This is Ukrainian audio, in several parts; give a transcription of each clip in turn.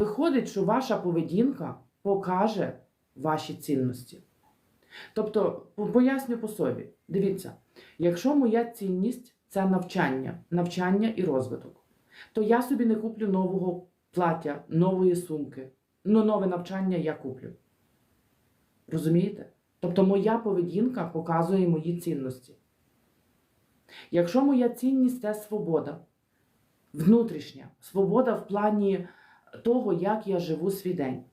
Виходить, що ваша поведінка покаже ваші цінності. Тобто, поясню по собі. Дивіться, якщо моя цінність це навчання, навчання і розвиток, то я собі не куплю нового плаття, нової сумки. Ну, нове навчання я куплю. Розумієте? Тобто моя поведінка показує мої цінності. Якщо моя цінність це свобода, внутрішня, свобода в плані того, як я живу свій день,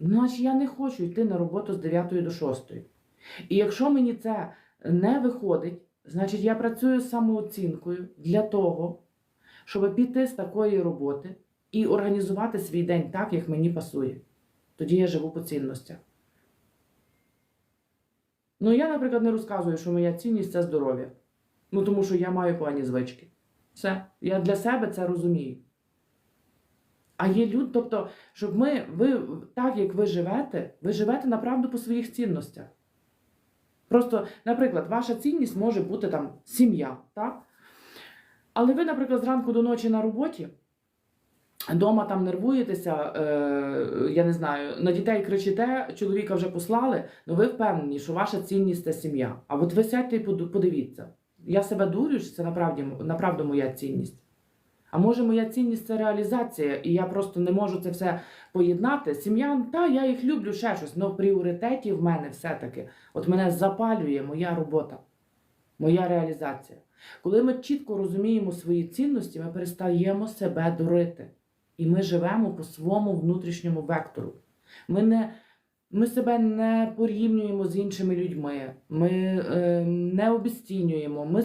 значить я не хочу йти на роботу з 9 до 6. І якщо мені це не виходить, значить я працюю з самооцінкою для того, щоб піти з такої роботи і організувати свій день так, як мені пасує. Тоді я живу по цінностях. Ну, я, наприклад, не розказую, що моя цінність це здоров'я. Ну, тому що я маю погані звички. Все. Я для себе це розумію. А є люди, тобто, щоб ми, ви так як ви живете, ви живете направду по своїх цінностях. Просто, наприклад, ваша цінність може бути там сім'я, так? Але ви, наприклад, зранку до ночі на роботі, Дома там нервуєтеся, е, я не знаю, на дітей кричите, чоловіка вже послали, але ви впевнені, що ваша цінність це сім'я. А от ви сядьте і подивіться. Я себе дурю, що це направді, направду моя цінність. А може, моя цінність це реалізація, і я просто не можу це все поєднати. Сім'я, та я їх люблю ще щось, але в пріоритеті в мене все-таки. От мене запалює моя робота, моя реалізація. Коли ми чітко розуміємо свої цінності, ми перестаємо себе дурити. І ми живемо по своєму внутрішньому вектору. Ми, не, ми себе не порівнюємо з іншими людьми, ми е, не обесцінюємо. Ми